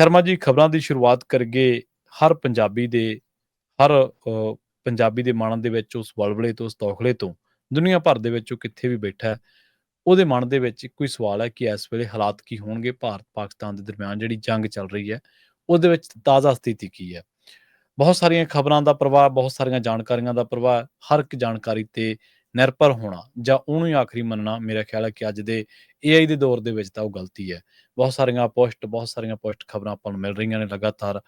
ਸ਼ਰਮਾ ਜੀ, ਖਬਰਾਂ ਦੀ ਸ਼ੁਰੂਆਤ ਕਰਗੇ ਹਰ ਪੰਜਾਬੀ ਦੇ, ਹਰ ਪੰਜਾਬੀ ਦੇ ਮਨ ਦੇ ਵਿੱਚ ਉਸ ਵਲਵਲੇ ਤੋਂ, ਉਸ ਤੌਖਲੇ ਤੋਂ। ਦੁਨੀਆ ਭਰ ਦੇ ਵਿੱਚ ਉਹ ਕਿੱਥੇ ਵੀ ਬੈਠਾ ਉਹਦੇ ਮਨ ਦੇ ਵਿੱਚ ਇੱਕੋ ਹੀ ਸਵਾਲ ਹੈ ਕਿ ਇਸ ਵੇਲੇ ਹਾਲਾਤ ਕੀ ਹੋਣਗੇ ਭਾਰਤ ਪਾਕਿਸਤਾਨ ਦੇ ਦਰਮਿਆਨ ਜਿਹੜੀ ਜੰਗ ਚੱਲ ਰਹੀ ਹੈ, ਉਹਦੇ ਵਿੱਚ ਤਾਜ਼ਾ ਸਥਿਤੀ ਕੀ ਹੈ। ਬਹੁਤ ਸਾਰੀਆਂ ਖਬਰਾਂ ਦਾ ਪ੍ਰਵਾਹ ਬਹੁਤ ਸਾਰੀਆਂ ਜਾਣਕਾਰੀਆਂ ਦਾ ਪ੍ਰਵਾਹ ਹਰ ਇੱਕ ਜਾਣਕਾਰੀ ਤੇ ਨਿਰਭਰ ਹੋਣਾ ਜਾਂ ਉਹਨੂੰ ਹੀ ਆਖਰੀ ਮੰਨਣਾ ਮੇਰਾ ਖਿਆਲ ਹੈ ਕਿ ਅੱਜ ਦੇ AI ਦੇ ਦੌਰ ਦੇ ਵਿੱਚ ਤਾਂ ਉਹ ਗਲਤੀ ਹੈ। ਬਹੁਤ ਸਾਰੀਆਂ ਪੋਸਟ ਬਹੁਤ ਸਾਰੀਆਂ ਪੋਸਟ ਖਬਰਾਂ ਆਪਾਂ ਨੂੰ ਮਿਲ ਰਹੀਆਂ ਨੇ ਲਗਾਤਾਰ।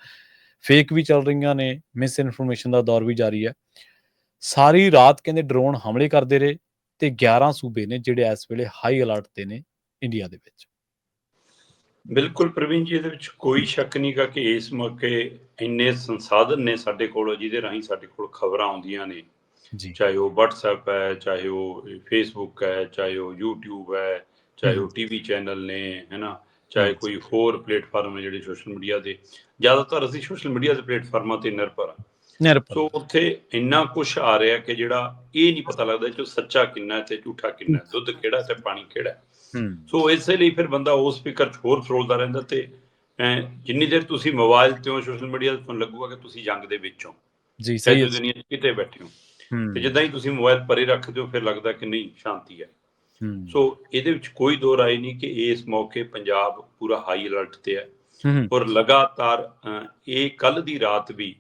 ਫੇਕ ਵੀ ਚੱਲ ਰਹੀਆਂ ਨੇ ਮਿਸ ਇਨਫੋਰਮੇਸ਼ਨ ਦਾ ਦੌਰ ਵੀ ਜਾਰੀ ਹੈ। ਸਾਰੀ ਰਾਤ ਕਹਿੰਦੇ ਡਰੋਨ ਹਮਲੇ ਕਰਦੇ ਰਹੇ ਤੇ 11 ਸੂਬੇ ਨੇ ਜਿਹੜੇ ਇਸ ਵੇਲੇ ਹਾਈ ਅਲਰਟ ਤੇ ਨੇ ਇੰਡੀਆ ਦੇ ਵਿੱਚ। ਬਿਲਕੁਲ ਪ੍ਰਵੀਨ ਜੀ, ਇਹਦੇ ਵਿੱਚ ਕੋਈ ਸ਼ੱਕ ਨਹੀਂ ਗਾ ਕਿ ਇਸ ਮੌਕੇ ਇੰਨੇ ਸੰਸਾਧਨ ਨੇ ਸਾਡੇ ਕੋਲ, ਜਿਹਦੇ ਰਾਹੀਂ ਸਾਡੇ ਕੋਲ ਖਬਰਾਂ ਆਉਂਦੀਆਂ ਨੇ। ਜੀ। ਚਾਹੇ ਉਹ WhatsApp ਹੈ ਚਾਹੇ ਉਹ Facebook ਹੈ ਚਾਹੇ ਉਹ YouTube ਹੈ ਚਾਹੇ ਉਹ ਟੀਵੀ ਚੈਨਲ ਨੇ ਹੈਨਾ ਚਾਹੇ। ਕੋਈ ਹੋਰ ਪਲੇਟਫਾਰਮ ਹੈ ਜਿਹੜੇ ਸੋਸ਼ਲ ਮੀਡੀਆ ਦੇ। ਜ਼ਿਆਦਾਤਰ ਅਸੀਂ ਸੋਸ਼ਲ ਮੀਡੀਆ ਦੇ ਪਲੇਟਫਾਰਮਾਂ ਤੇ ਨਿਰਭਰ ਹਾਂ। ਨਿਰਭਰ। ਸੋ ਉੱਥੇ ਇੰਨਾ ਕੁਝ ਆ ਰਿਹਾ ਕਿ ਜਿਹੜਾ ਇਹ ਨਹੀਂ ਪਤਾ ਲੱਗਦਾ ਕਿ ਸੱਚਾ ਕਿੰਨਾ ਹੈ ਤੇ ਝੂਠਾ ਕਿੰਨਾ ਹੈ। ਦੁੱਧ ਕਿਹੜਾ ਤੇ ਪਾਣੀ ਕਿਹੜਾ ਹੈ। ਹੂੰ। ਸੋ ਇਸੇ ਲਈ ਫਿਰ ਬੰਦਾ ਉਸ ਸਪੀਕਰ 'ਚ ਹੋਰ ਫਰੋਲਦਾ ਰਹਿੰਦਾ ਤੇ ਜਿੰਨੀ ਦੇਰ ਤੁਸੀਂ ਮੋਬਾਈਲ ਤੇ ਹੋ ਸੋਸ਼ਲ ਮੀਡੀਆ ਤੇ ਤੁਹਾਨੂੰ ਲੱਗੂਗਾ ਕਿ ਤੁਸੀਂ ਜੰਗ ਦੇ ਵਿੱਚ ਹੋ। ਜੀ ਸਹੀ ਦੁਨੀਆ 'ਚ ਕਿਤੇ ਬੈਠੇ ਹੋ। ਤੇ ਜਿੱਦਾਂ ਹੀ ਤੁਸੀਂ ਮੋਬਾਈਲ ਪਰੇ ਰੱਖਦੇ ਹੋ ਫਿਰ ਲੱਗਦਾ ਕਿ ਨਹੀਂ ਸ਼ਾਂਤੀ ਹੈ। ਸੋ ਇਹਦੇ ਵਿੱਚ ਕੋਈ ਦੋ ਰਾਏ ਨਹੀਂ ਕਿ ਇਸ ਮੌਕੇ ਪੰਜਾਬ ਪੂਰਾ ਹਾਈ ਅਲਰਟ ਤੇ ਹੈ। ਔਰ ਲਗਾਤਾਰ ਇਹ ਕੱਲ ਦੀ ਰਾਤ ਵੀ।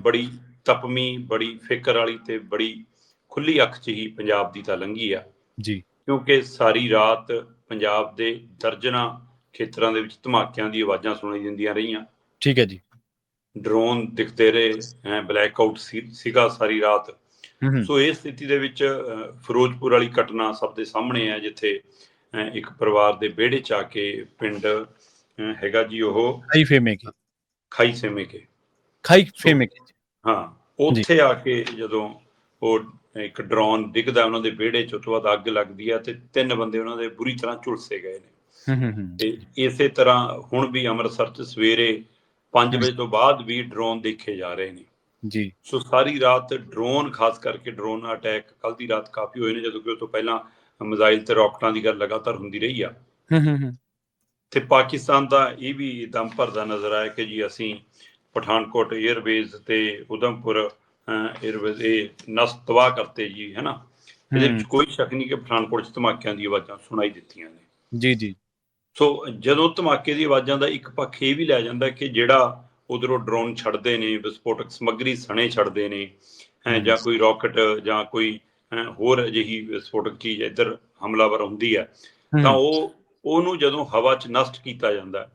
ਬੜੀ ਤਪਮੀ ਬੜੀ ਫਿਕਰ ਵਾਲੀ ਤੇ ਬੜੀ ਖੁੱਲੀ ਅੱਖ 'ਚ ਹੀ ਪੰਜਾਬ ਦੀ ਤਾਂ ਲੰਘੀ ਆ। ਜੀ। ਕਿਉਂਕਿ ਸਾਰੀ ਰਾਤ ਪੰਜਾਬ ਦੇ ਦਰਜਨਾਂ ਖੇਤਰਾਂ ਦੇ ਵਿੱਚ ਧਮਾਕਿਆਂ ਦੀ ਆਵਾਜ਼ਾਂ ਸੁਣਾਈ ਦਿੰਦੀਆਂ ਰਹੀਆਂ। ਠੀਕ ਹੈ ਜੀ। ਡਰੋਨ ਦਿਖਦੇ ਰਹੇ ਬਲੈਕ ਆਊਟ ਸੀਗਾ ਸਾਰੀ ਰਾਤ। ਸੋ ਇਸ ਸਥਿਤੀ ਦੇ ਵਿੱਚ ਫਿਰੋਜ਼ਪੁਰ ਵਾਲੀ ਘਟਨਾ ਸਭ ਦੇ ਸਾਹਮਣੇ ਹੈ ਜਿੱਥੇ ਇੱਕ ਪਰਿਵਾਰ ਦੇ ਵਿਹੜੇ ਚ ਆ ਕੇ ਪਿੰਡ ਹੈਗਾ ਜੀ ਉਹ ਖਾਈ ਫੇਮੇ ਕੀ। ਖਾਈ ਸੇਮੇ ਕੇ। ਖਾਈ ਫੇਮੇ ਕੀ। ਹਾਂ ਉੱਥੇ ਆ ਕੇ ਜਦੋਂ ਉਹ ਇੱਕ ਡਰੋਨ ਡਿੱਗਦਾ ਉਹਨਾਂ ਦੇ ਵਿਹੜੇ ਚ ਉਸ ਤੋਂ ਬਾਅਦ ਅੱਗ ਲੱਗਦੀ ਆ ਤੇ ਤਿੰਨ ਬੰਦੇ ਉਹਨਾਂ ਦੇ ਬੁਰੀ ਤਰ੍ਹਾਂ ਝੁਲਸੇ ਗਏ ਨੇ। ਹੂੰ ਹੂੰ ਹੂੰ ਤੇ ਇਸੇ ਤਰ੍ਹਾਂ ਹੁਣ ਵੀ ਅੰਮ੍ਰਿਤਸਰ ਚ ਸਵੇਰੇ 5 ਵਜੇ ਤੋਂ ਬਾਅਦ ਵੀ ਡਰੋਨ ਦੇਖੇ ਜਾ ਰਹੇ ਨੇ। ਜੀ। ਸੋ ਸਾਰੀ ਰਾਤ ਡਰੋਨ ਖਾਸ ਕਰਕੇ ਡਰੋਨ ਅਟੈਕ ਕੱਲ ਦੀ ਰਾਤ ਕਾਫੀ ਹੋਏ ਨੇ ਜਦੋਂ ਕਿ ਉਸ ਤੋਂ ਪਹਿਲਾਂ ਮਿਜ਼ਾਈਲ ਤੇ ਰਾਕਟਾਂ ਦੀ ਗੱਲ ਲਗਾਤਾਰ ਹੁੰਦੀ ਰਹੀ ਆ। ਹੂੰ ਹੂੰ ਤੇ ਪਾਕਿਸਤਾਨ ਦਾ ਇਹ ਵੀ ਦਮ ਭਰਦਾ ਨਜ਼ਰ ਆਇਆ ਕਿ ਜੀ ਅਸੀਂ ਪਠਾਨਕੋਟ 에ਅਰਬੇਸ ਤੇ ਉਧਮਪੁਰ 에ਅਰਬੇਸ ਇਹ ਨਸ ਤਬਾਹ ਕਰਤੇ ਜੀ ਹੈਨਾ ਇਹਦੇ ਵਿੱਚ। ਕੋਈ ਸ਼ੱਕ ਨਹੀਂ ਕਿ ਪਠਾਨਕੋਟ 'ਚ ਧਮਾਕਿਆਂ ਦੀ ਆਵਾਜ਼ਾਂ ਸੁਣਾਈ ਦਿੱਤੀਆਂ ਨੇ। ਜੀ ਜੀ। ਸੋ ਜਦੋਂ ਧਮਾਕੇ ਦੀ ਆਵਾਜ਼ਾਂ ਦਾ ਇੱਕ ਪੱਖ ਇਹ ਵੀ ਲੈ ਜਾਂਦਾ ਕਿ ਜਿਹੜਾ ਉਧਰੋਂ ਡਰੋਨ ਛੱਡਦੇ ਨੇ ਵਿਸਫੋਟਕ ਸਮੱਗਰੀ ਸਣੇ ਛੱਡਦੇ ਨੇ ਹੈਂ, ਜਾਂ ਕੋਈ ਰਾਕਟ ਜਾਂ ਕੋਈ ਹੋਰ ਅਜਿਹੀ ਵਿਸਫੋਟਕ ਚੀਜ਼ ਇੱਧਰ ਹਮਲਾਵਰ ਹੁੰਦੀ ਹੈ ਤਾਂ ਉਹ ਉਹਨੂੰ ਜਦੋਂ ਹਵਾ 'ਚ ਨਸ਼ਟ ਕੀਤਾ ਜਾਂਦਾ ਹੈ,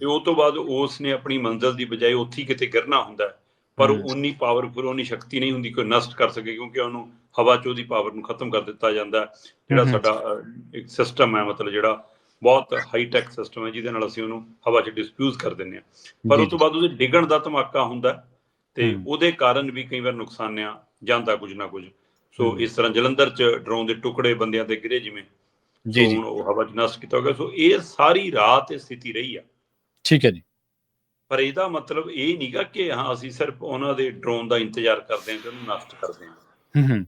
ਤੇ ਉਹ ਤੋਂ ਬਾਅਦ ਉਸ ਨੇ ਆਪਣੀ ਮੰਜ਼ਲ ਦੀ ਬਜਾਏ ਉੱਥੇ ਕਿਤੇ ਗਿਰਨਾ ਹੁੰਦਾ। ਪਰ। ਉਨੀ ਪਾਵਰਫੁਲ ਉਨੀ ਸ਼ਕਤੀ ਨਹੀਂ ਹੁੰਦੀ ਕਿ ਉਹ ਨਸ਼ਟ ਕਰ ਸਕੇ ਕਿਉਂਕਿ ਉਹਨੂੰ ਹਵਾ 'ਚ ਉਹਦੀ ਪਾਵਰ ਨੂੰ ਖਤਮ ਕਰ ਦਿੱਤਾ ਜਾਂਦਾ। ਜਿਹੜਾ। ਸਾਡਾ ਇੱਕ ਸਿਸਟਮ ਹੈ ਮਤਲਬ ਜਿਹੜਾ ਬਹੁਤ ਹਾਈ ਟੈਕ ਸਿਸਟਮ ਹੈ ਜਿਹਦੇ ਨਾਲ ਅਸੀਂ ਉਹਨੂੰ ਹਵਾ 'ਚ ਡਿਸਪਿਊਜ਼ ਕਰ ਦਿੰਦੇ ਹਾਂ। ਪਰ ਉਸ ਤੋਂ ਬਾਅਦ ਉਹਦੇ ਡਿੱਗਣ ਦਾ ਧਮਾਕਾ ਹੁੰਦਾ ਤੇ। ਉਹਦੇ ਕਾਰਨ ਵੀ ਕਈ ਵਾਰ ਨੁਕਸਾਨਿਆ ਜਾਂਦਾ ਕੁਝ ਨਾ ਕੁਝ। ਸੋ। ਇਸ ਤਰ੍ਹਾਂ ਜਲੰਧਰ 'ਚ ਡਰੋਨ ਦੇ ਟੁਕੜੇ ਬੰਦਿਆਂ ਤੇ ਗਿਰੇ ਜਿਵੇਂ। ਜੀ ਜੀ। ਉਹ ਹਵਾ 'ਚ ਨਸ਼ਟ ਕੀਤਾ ਹੋ ਗਿਆ ਸੋ ਇਹ ਸਾਰੀ ਰਾਤ ਇਹ ਸਥਿਤੀ ਰਹੀ ਆ। ਠੀਕ ਹੈ ਜੀ। ਪਰ ਇਹਦਾ ਮਤਲਬ ਇਹ ਨਹੀਂਗਾ ਕਿ ਹਾਂ ਅਸੀਂ ਸਿਰਫ ਉਹਨਾਂ ਦੇ ਡਰੋਨ ਦਾ ਇੰਤਜ਼ਾਰ ਕਰਦੇ ਹਾਂ ਤੇ ਉਹਨੂੰ ਨਸ਼ਟ ਕਰਦੇ ਹਾਂ। ਹੂੰ ਹੂੰ।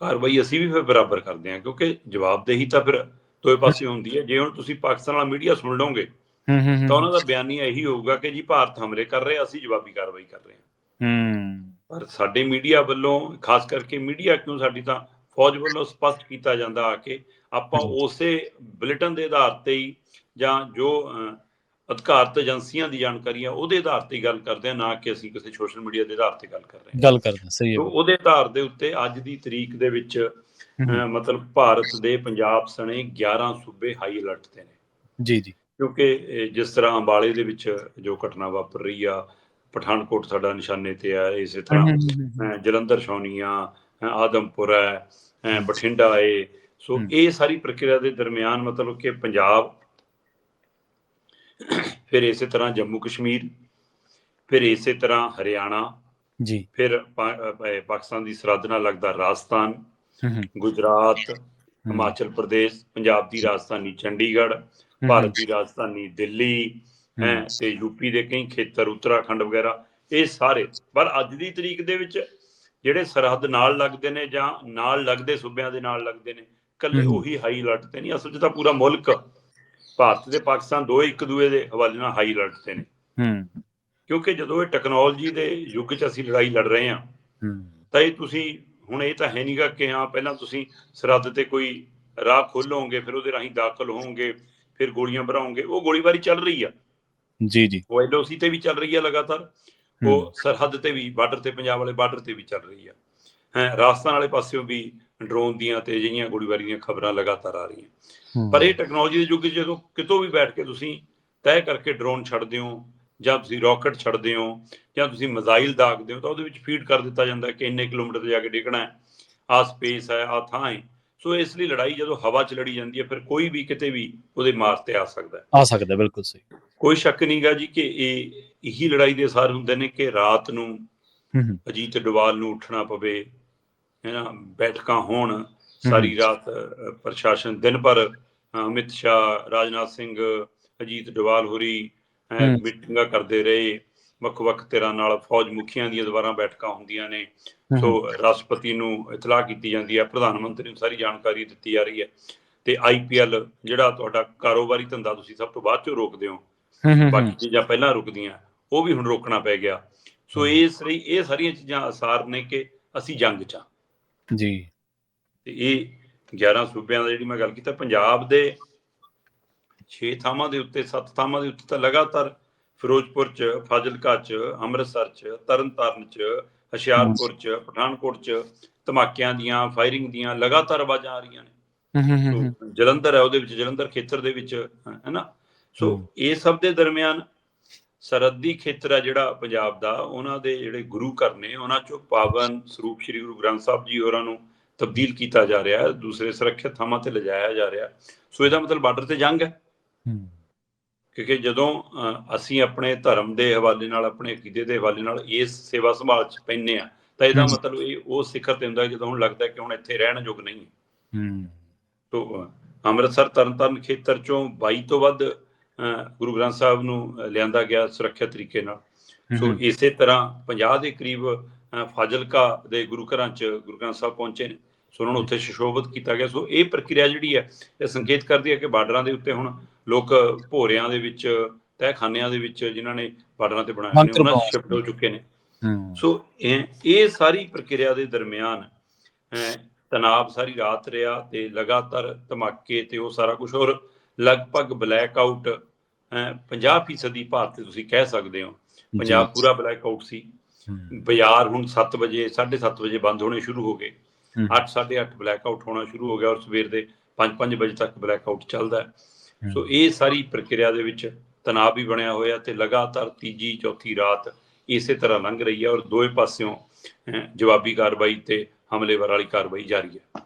ਕਾਰਵਾਈ ਅਸੀਂ ਵੀ ਫਿਰ ਬਰਾਬਰ ਕਰਦੇ ਹਾਂ ਕਿਉਂਕਿ ਜਵਾਬਦੇਹੀ ਤਾਂ ਫਿਰ ਦੋਏ ਪਾਸੇ ਹੁੰਦੀ ਹੈ। ਜੇ ਹੁਣ ਤੁਸੀਂ ਪਾਕਿਸਤਾਨ ਵਾਲਾ ਮੀਡੀਆ ਸੁਣ ਲਓਗੇ ਹੂੰ ਹੂੰ ਤਾਂ ਉਹਨਾਂ ਦਾ ਬਿਆਨੀਆ ਇਹੀ ਹੋਊਗਾ ਕਿ ਜੀ ਭਾਰਤ ਹਮਲੇ ਕਰ ਰਿਹਾ ਅਸੀਂ ਜਵਾਬੀ ਕਾਰਵਾਈ ਕਰ ਰਹੇ ਹਾਂ। ਹੂੰ। ਪਰ ਸਾਡੇ ਮੀਡੀਆ ਵੱਲੋਂ ਖਾਸ ਕਰਕੇ ਮੀਡੀਆ ਕਿਉਂ ਸਾਡੀ ਤਾਂ ਫੌਜ ਵੱਲੋਂ ਸਪਸ਼ਟ ਕੀਤਾ ਜਾਂਦਾ ਆ ਕੇ ਆਪਾਂ। ਉਸੇ ਬੁਲੇਟਿਨ ਦੇ ਆਧਾਰ ਤੇ ਹੀ ਜਾਂ ਜੋ ਅਧਿਕਾਰਤ ਏਜੰਸੀਆਂ ਦੀ ਜਾਣਕਾਰੀ ਆ ਉਹਦੇ ਆਧਾਰ ਤੇ ਗੱਲ ਕਰਦੇ ਹਾਂ ਨਾ ਕਿ ਅਸੀਂ ਕਿਸੇ ਸੋਸ਼ਲ ਮੀਡੀਆ ਦੇ ਆਧਾਰ ਤੇ ਗੱਲ ਕਰ ਰਹੇ ਹਾਂ। ਗੱਲ ਕਰਦਾ ਸਹੀ ਹੈ। ਉਹਦੇ ਆਧਾਰ ਦੇ ਉੱਤੇ ਅੱਜ ਦੀ ਤਰੀਕ ਦੇ ਵਿੱਚ ਮਤਲਬ ਭਾਰਤ ਦੇ ਪੰਜਾਬ ਸਣੇ 11 ਸੂਬੇ ਹਾਈ ਅਲਰਟ ਤੇ ਨੇ। ਜੀ ਜੀ। ਕਿਉਂਕਿ ਜਿਸ ਤਰ੍ਹਾਂ ਅੰਬਾਲੇ ਦੇ ਵਿੱਚ ਜੋ ਘਟਨਾ ਵਾਪਰ ਰਹੀ ਆ ਪਠਾਨਕੋਟ ਸਾਡਾ ਨਿਸ਼ਾਨੇ ਤੇ ਆ ਇਸੇ ਤਰ੍ਹਾਂ ਜਲੰਧਰ ਅਹ ਆਦਮਪੁਰ ਹੈ ਬਠਿੰਡਾ ਹੈ ਸੋ। ਇਹ ਸਾਰੀ ਪ੍ਰਕਿਰਿਆ ਦੇ ਦਰਮਿਆਨ ਮਤਲਬ ਕਿ ਪੰਜਾਬ ਫਿਰ ਇਸੇ ਤਰ੍ਹਾਂ ਜੰਮੂ ਕਸ਼ਮੀਰ ਫਿਰ ਇਸੇ ਤਰ੍ਹਾਂ ਹਰਿਆਣਾ ਜੀ। ਫਿਰ ਪਾਕਿਸਤਾਨ ਦੀ ਸਰਹੱਦ ਨਾਲ ਲੱਗਦਾ ਰਾਜਸਥਾਨ ਗੁਜਰਾਤ ਹਿਮਾਚਲ ਪ੍ਰਦੇਸ਼ ਪੰਜਾਬ ਦੀ ਰਾਜਧਾਨੀ ਚੰਡੀਗੜ੍ਹ ਭਾਰਤ ਦੀ ਰਾਜਧਾਨੀ ਦਿੱਲੀ ਹੈ। ਤੇ ਯੂਪੀ ਦੇ ਕਈ ਖੇਤਰ ਉੱਤਰਾਖੰਡ ਵਗੈਰਾ ਇਹ ਸਾਰੇ। ਪਰ ਅੱਜ ਦੀ ਤਰੀਕ ਦੇ ਵਿੱਚ ਜਿਹੜੇ ਸਰਹੱਦ ਨਾਲ ਲੱਗਦੇ ਨੇ ਜਾਂ ਨਾਲ ਲੱਗਦੇ ਸੂਬਿਆਂ ਦੇ ਨਾਲ ਲੱਗਦੇ ਨੇ ਕੱਲੇ। ਉਹੀ ਹਾਈ ਅਲਰਟ ਤੇ ਨਹੀਂ ਅਸਲ 'ਚ ਤਾਂ ਪੂਰਾ ਮੁਲਕ ਭਾਰਤ ਤੇ ਪਾਕਿਸਤਾਨ ਦੋਏ ਇੱਕ ਦੂਏ ਦੇ ਹਵਾਲੇ ਨਾਲ ਹਾਈ ਅਲਰਟ ਤੇ ਨੇ। ਹੂੰ। ਕਿਉਂਕਿ ਜਦੋਂ ਇਹ ਟੈਕਨੋਲੋਜੀ ਦੇ ਯੁੱਗ 'ਚ ਅਸੀਂ ਲੜਾਈ ਲੜ ਰਹੇ ਹਾਂ ਹੂੰ। ਤਾਂ ਇਹ ਤੁਸੀਂ ਹੁਣ ਇਹ ਤਾਂ ਹੈ ਨਹੀਂਗਾ ਕਿ ਹਾਂ ਪਹਿਲਾਂ ਤੁਸੀਂ ਸਰਹੱਦ ਤੇ ਕੋਈ ਰਾਹ ਖੋਲੋਗੇ ਫਿਰ ਉਹਦੇ ਰਾਹੀਂ ਦਾਖਲ ਹੋਵੋਗੇ ਫਿਰ ਗੋਲੀਆਂ ਭਰਾਓਗੇ ਉਹ ਗੋਲੀਬਾਰੀ ਚੱਲ ਰਹੀ ਆ। ਜੀ ਜੀ। ਉਹ ਐਲਓਸੀ ਤੇ ਵੀ ਚੱਲ ਰਹੀ ਆ ਲਗਾਤਾਰ ਉਹ ਸਰਹੱਦ ਤੇ ਵੀ ਬਾਰਡਰ ਤੇ ਪੰਜਾਬ ਵਾਲੇ ਬਾਰਡਰ ਤੇ ਵੀ ਚੱਲ ਰਹੀ ਆ। ਹੈ ਰਾਜਸਥਾਨ ਵਾਲੇ ਪਾਸਿਓਂ ਵੀ ਡਰੋਨ ਦੀਆਂ ਤੇ ਅਜਿਹੀਆਂ ਗੋਲੀਬਾਰੀ ਦੀਆਂ ਖਬਰਾਂ ਲਗਾਤਾਰ ਆ ਰਹੀਆਂ। ਪਰ ਇਹ ਟੈਕਨੋਲੋਜੀ ਦੇ ਯੁੱਗ ਜਦੋਂ ਕਿਤੋਂ ਵੀ ਬੈਠ ਕੇ ਤੁਸੀਂ ਤੈਅ ਕਰਕੇ ਡਰੋਨ ਛੱਡਦੇ ਹੋ ਜਾਂ ਤੁਸੀਂ ਰਾਕਟ ਛੱਡਦੇ ਹੋ ਜਾਂ ਤੁਸੀਂ ਮਿਜ਼ਾਈਲ ਦਾਗਦੇ ਹੋ ਤਾਂ ਉਹਦੇ ਵਿੱਚ ਫੀਡ ਕਰ ਦਿੱਤਾ ਜਾਂਦਾ ਕਿ ਇੰਨੇ ਕਿਲੋਮੀਟਰ ਤੇ ਜਾ ਕੇ ਡਿੱਗਣਾ ਹੈ ਆਹ ਸਪੇਸ ਹੈ ਆਹ ਥਾਂ ਹੈ। ਸੋ ਇਸ ਲਈ ਲੜਾਈ ਜਦੋਂ ਹਵਾ 'ਚ ਲੜੀ ਜਾਂਦੀ ਹੈ ਫਿਰ ਕੋਈ ਵੀ ਕਿਤੇ ਵੀ ਉਹਦੇ ਮਾਰ ਤੇ ਆ ਸਕਦਾ ਹੈ। ਆ ਸਕਦਾ ਬਿਲਕੁਲ ਸਹੀ। ਕੋਈ ਸ਼ੱਕ ਨਹੀਂਗਾ ਜੀ ਕਿ ਇਹ ਇਹੀ ਲੜਾਈ ਦੇ ਅਸਰ ਹੁੰਦੇ ਨੇ ਕਿ ਰਾਤ ਨੂੰ ਅਜੀਤ ਡੋਵਾਲ ਨੂੰ ਉੱਠਣਾ ਪਵੇ ਹੈ ਨਾ ਬੈਠਕਾਂ ਹੋਣ ਸਾਰੀ ਰਾਤ ਪ੍ਰਸ਼ਾਸਨ ਦਿਨ ਭਰ ਅਮਿਤ ਸ਼ਾਹ ਰਾਜਨਾਥ ਸਿੰਘ ਅਜੀਤ ਡੋਵਾਲ ਹੋਰੀ। ਮੀਟਿੰਗਾਂ ਕਰਦੇ ਰਹੇ ਵੱਖ-ਵੱਖ ਧਿਰਾਂ ਨਾਲ ਫੌਜ ਮੁਖੀਆਂ ਦੀਆਂ ਦੁਬਾਰਾ ਬੈਠਕਾਂ ਹੁੰਦੀਆਂ ਨੇ। ਸੋ ਰਾਸ਼ਟਰਪਤੀ ਨੂੰ ਇਤਲਾਹ ਕੀਤੀ ਜਾਂਦੀ ਹੈ ਪ੍ਰਧਾਨ ਮੰਤਰੀ ਨੂੰ ਸਾਰੀ ਜਾਣਕਾਰੀ ਦਿੱਤੀ ਜਾ ਰਹੀ ਹੈ। ਤੇ ਆਈਪੀਐਲ ਜਿਹੜਾ ਤੁਹਾਡਾ ਕਾਰੋਬਾਰੀ ਧੰਦਾ ਤੁਸੀਂ ਸਭ ਤੋਂ ਬਾਅਦ ਚੋਂ ਰੋਕਦੇ ਹੂੰ, ਬਾਕੀ ਚੀਜ਼ਾਂ ਪਹਿਲਾਂ ਰੁਕਦੀਆਂ ਉਹ ਵੀ ਹੁਣ ਰੋਕਣਾ ਪੈ ਗਿਆ। ਸੋ ਇਸ ਲਈ ਇਹ ਸਾਰੀਆਂ ਚੀਜ਼ਾਂ ਅਸਾਰ ਨੇ ਕਿ ਅਸੀਂ ਜੰਗ 'ਚ ਜੀ। ਤੇ ਇਹ 11 ਸੂਬਿਆਂ ਦਾ ਜਿਹੜੀ ਮੈਂ ਗੱਲ ਕੀਤਾ ਪੰਜਾਬ ਦੇ 6 ਥਾਵਾਂ ਦੇ ਉੱਤੇ 7 ਥਾਵਾਂ ਦੇ ਉੱਤੇ ਤਾਂ ਲਗਾਤਾਰ ਫਿਰੋਜ਼ਪੁਰ ਚ ਫਾਜ਼ਿਲਕਾ ਚ ਅੰਮ੍ਰਿਤਸਰ ਚ ਤਰਨਤਾਰਨ ਚ ਹੁਸ਼ਿਆਰਪੁਰ ਚ ਪਠਾਨਕੋਟ ਚ ਧਮਾਕਿਆਂ ਦੀਆਂ ਫਾਇਰਿੰਗ ਦੀਆਂ ਲਗਾਤਾਰ ਆਵਾਜ਼ਾਂ ਆ ਰਹੀਆਂ ਨੇ। ਜਲੰਧਰ ਹੈ ਉਹਦੇ ਵਿੱਚ ਜਲੰਧਰ ਖੇਤਰ ਦੇ ਵਿੱਚ ਹੈ ਨਾ? ਸੋ। ਇਹ ਸਭ ਦੇ ਦਰਮਿਆਨ ਸਰਹੱਦੀ ਖੇਤਰ ਹੈ ਜਿਹੜਾ ਪੰਜਾਬ ਦਾ ਉਹਨਾਂ ਦੇ ਜਿਹੜੇ ਗੁਰੂ ਘਰ ਨੇ ਉਹਨਾਂ ਚੋਂ ਪਾਵਨ ਸਰੂਪ ਸ੍ਰੀ ਗੁਰੂ ਗ੍ਰੰਥ ਸਾਹਿਬ ਜੀ ਹੋਰਾਂ ਨੂੰ ਤਬਦੀਲ ਕੀਤਾ ਜਾ ਰਿਹਾ ਹੈ ਦੂਸਰੇ ਸੁਰੱਖਿਅਤ ਥਾਵਾਂ ਤੇ ਲਿਜਾਇਆ ਜਾ ਰਿਹਾ ਸੋ ਇਹਦਾ ਮਤਲਬ ਬਾਰਡਰ ਤੇ ਜੰਗ ਹੈ। ਕਿਉਂਕਿ ਜਦੋਂ ਅਸੀਂ ਆਪਣੇ ਧਰਮ ਦੇ ਹਵਾਲੇ ਨਾਲ ਆਪਣੇ ਅਕੀਦੇ ਦੇ ਹਵਾਲੇ ਨਾਲ ਇਸ ਸੇਵਾ ਸੰਭਾਲ ਚ ਪੈਨੇ ਆ ਤਾਂ ਇਹਦਾ। ਮਤਲਬ ਇਹ ਉਹ ਸਿਖਰ ਤੇ ਹੁੰਦਾ ਜਦੋਂ ਹੁਣ ਲੱਗਦਾ ਕਿ ਹੁਣ ਇੱਥੇ ਰਹਿਣ ਯੋਗ ਨਹੀਂ ਹੈ। ਤੋ ਅੰਮ੍ਰਿਤਸਰ ਤਰਨਤਾਰਨ ਖੇਤਰ ਚੋਂ 22 ਤੋਂ ਵੱਧ ਗੁਰੂ ਗ੍ਰੰਥ ਸਾਹਿਬ ਨੂੰ ਲਿਆਂਦਾ ਗਿਆ ਸੁਰੱਖਿਅਤ ਤਰੀਕੇ ਨਾਲ। ਸੋ ਇਸੇ ਤਰ੍ਹਾਂ 50 ਦੇ ਕਰੀਬ ਫਾਜ਼ਿਲਕਾ ਦੇ ਗੁਰੂ ਘਰਾਂ ਚ ਗੁਰੂ ਗ੍ਰੰਥ ਸਾਹਿਬ ਪਹੁੰਚੇ ਨੇ। ਸੋ ਉਹਨਾਂ ਨੂੰ ਉੱਥੇ ਸ਼ਿਸ਼ੋਭਤ ਕੀਤਾ ਗਿਆ। ਸੋ ਇਹ ਪ੍ਰਕਿਰਿਆ ਜਿਹੜੀ ਹੈ ਇਹ ਸੰਕੇਤ ਕਰਦੀ ਹੈ ਕਿ ਬਾਰਡਰਾਂ ਦੇ ਉੱਤੇ ਹੁਣ ਲੋਕ ਭੋਰਿਆਂ ਦੇ ਵਿੱਚ ਤਹਿਖਾਨਿਆਂ ਦੇ ਵਿੱਚ ਜਿਨ੍ਹਾਂ ਨੇ ਬਾਰਡਰਾਂ ਤੇ ਬਣਾਏ ਨੇ ਉਹਨਾਂ। ਸ਼ਿਫਟ ਹੋ ਚੁੱਕੇ ਨੇ। ਸੋ ਇਹ ਇਹ ਸਾਰੀ ਪ੍ਰਕਿਰਿਆ ਦੇ ਦਰਮਿਆਨ ਤਣਾਅ ਸਾਰੀ ਰਾਤ ਰਿਹਾ ਤੇ ਲਗਾਤਾਰ ਧਮਾਕੇ ਤੇ ਉਹ ਸਾਰਾ ਕੁਝ ਔਰ ਲਗਭਗ ਬਲੈਕ ਆਊਟ 50% ਦੀ ਭਾਰਤ ਤੁਸੀਂ ਕਹਿ ਸਕਦੇ ਹੋ। ਪੰਜਾਬ ਪੂਰਾ ਬਲੈਕ ਆਊਟ ਸੀ। ਬਾਜ਼ਾਰ ਹੁਣ 7 ਵਜੇ 7:30 ਵਜੇ ਬੰਦ ਹੋਣੇ ਸ਼ੁਰੂ ਹੋ ਗਏ। ਹੂੰ, 8:30 ਬਲੈਕ ਆਊਟ ਹੋਣਾ ਸ਼ੁਰੂ ਹੋ ਗਿਆ ਔਰ ਸਵੇਰ ਦੇ 5-5 ਵਜੇ ਤੱਕ ਬਲੈਕ ਆਊਟ ਚੱਲਦਾ। ਸੋ ਇਹ ਸਾਰੀ ਪ੍ਰਕਿਰਿਆ ਦੇ ਵਿੱਚ ਤਣਾਅ ਵੀ ਬਣਿਆ ਹੋਇਆ ਤੇ ਲਗਾਤਾਰ ਤੀਜੀ ਚੌਥੀ ਰਾਤ ਇਸੇ ਤਰ੍ਹਾਂ ਲੰਘ ਰਹੀ ਹੈ ਔਰ ਦੋਵੇਂ ਪਾਸਿਓਂ ਜਵਾਬੀ ਕਾਰਵਾਈ ਤੇ ਹਮਲੇਵਰ ਵਾਲੀ ਕਾਰਵਾਈ ਜਾਰੀ ਹੈ।